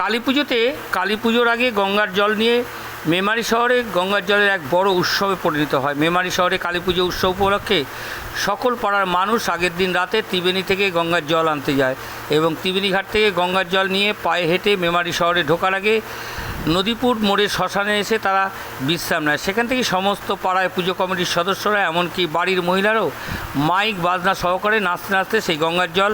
কালী পুজোতে, কালী পুজোর আগে গঙ্গার জল নিয়ে মেমারি শহরে গঙ্গার জলের এক বড় উৎসবে পরিণত হয়। মেমারি শহরে কালী পুজো উৎসব উপলক্ষে সকল পাড়ার মানুষ আগের দিন রাতে ত্রিবেণী থেকে গঙ্গার জল আনতে যায় এবং ত্রিবেণী ঘাট থেকে গঙ্গার জল নিয়ে পায়ে হেঁটে মেমারি শহরে ঢোকার আগে নদীপুর মোড়ে শ্মশানে এসে তারা বিশ্রাম নেয়। সেখান থেকে সমস্ত পাড়ায় পুজো কমিটির সদস্যরা, এমনকি বাড়ির মহিলারাও মাইক, বাজনা সহকারে নাচতে নাচতে সেই গঙ্গার জল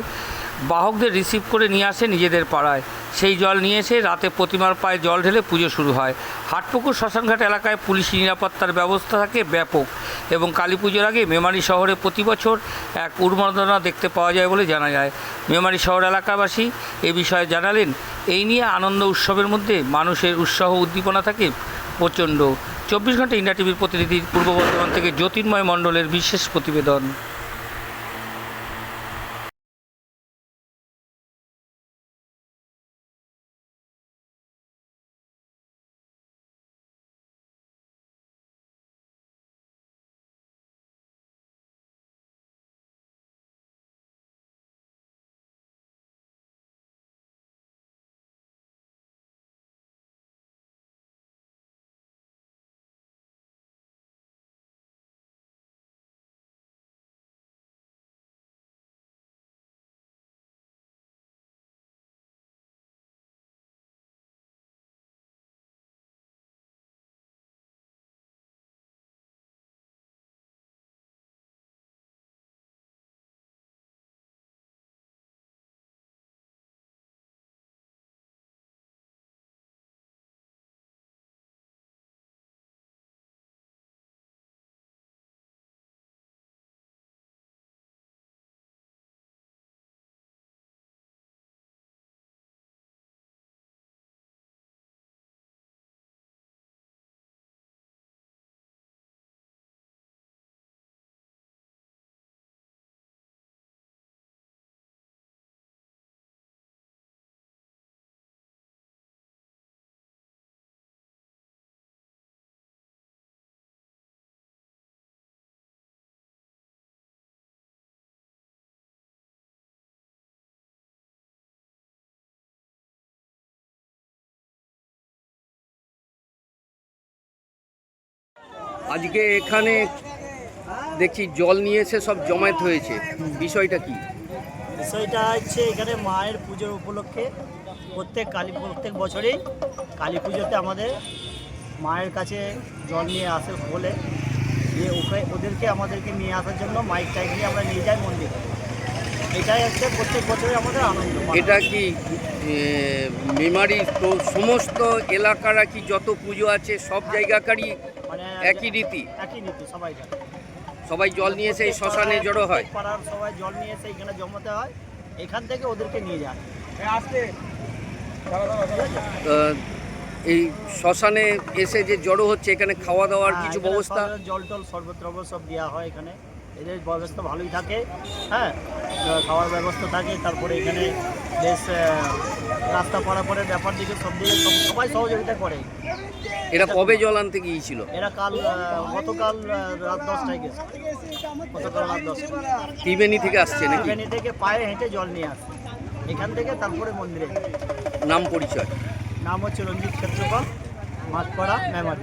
বাহকদের রিসিভ করে নিয়ে আসে নিজেদের পাড়ায়। সেই জল নিয়ে এসে রাতে প্রতিমার পায়ে জল ঢেলে পুজো শুরু হয়। হাটপুকুর শ্মশানঘাট এলাকায় পুলিশি নিরাপত্তার ব্যবস্থা থাকে ব্যাপক এবং কালী পুজোর আগে মেমারি শহরে প্রতি বছর এক উন্মাদনা দেখতে পাওয়া যায় বলে জানা যায়। মেমারি শহর এলাকাবাসী এ বিষয়ে জানালেন, এই নিয়ে আনন্দ উৎসবের মধ্যে মানুষের উৎসাহ উদ্দীপনা থাকে প্রচণ্ড। চব্বিশ ঘণ্টা ইন্ডিয়া টিভির প্রতিনিধি পূর্ব বর্ধমান থেকে জ্যোতির্ময় মণ্ডলের বিশেষ প্রতিবেদন। আজকে এখানে দেখছি জল নিয়ে এসে সব জমায়েত হয়েছে। বিষয়টা কি? বিষয়টা হচ্ছে এখানে মায়ের পুজোর উপলক্ষে প্রত্যেক কালী, প্রত্যেক বছরেই কালী পুজোতে আমাদের মায়ের কাছে জল নিয়ে আসে বলে। ওকে, ওদেরকে আমাদেরকে নিয়ে আসার জন্য মাইক টাইক নিয়ে আমরা নিয়ে যাই মন্দিরে। এটাই হচ্ছে প্রত্যেক বছরই আমাদের আনন্দ এটা কি মেমারি তো সমস্ত এলাকারা কি যত পুজো আছে সব জায়গাকারই মানে একই রীতি? একই নীতি সবাই সবাই জল নিয়ে এসে এই শ্মশানে জড়ো হয়? পাড়ার সবাই জল নিয়ে এসে এখানে জমাতে হয় এখান থেকে ওদেরকে নিয়ে যায়। তো এই শ্মশানে এসে যে জড়ো হচ্ছে এখানে খাওয়া দাওয়ার হ্যাঁ, কিছু ব্যবস্থা? জল টল শরবত টরবত সব দেওয়া হয় এখানে। এদের ব্যবস্থা ভালোই থাকে হ্যাঁ? খাওয়ার ব্যবস্থা থাকে তারপরে এখানে বেশ রাস্তা পারাপারের ব্যাপার দিকে সব দিকে সবাই সহযোগিতা করে। এরা কবে জল আনতে গিয়েছিল? এরা কাল গতকাল রাত দশটায় গেছে। গতকাল রাত দশটায়। ত্রিবেণী থেকে আসছে নাকি? ত্রিবেণী থেকে পায়ে হেঁটে জল নিয়ে আসছে এখান থেকে তারপরে মন্দিরে। নাম পরিচয়? নাম হচ্ছে রঞ্জিত ক্ষেত্রপাল মাছপাড়া মেমারি।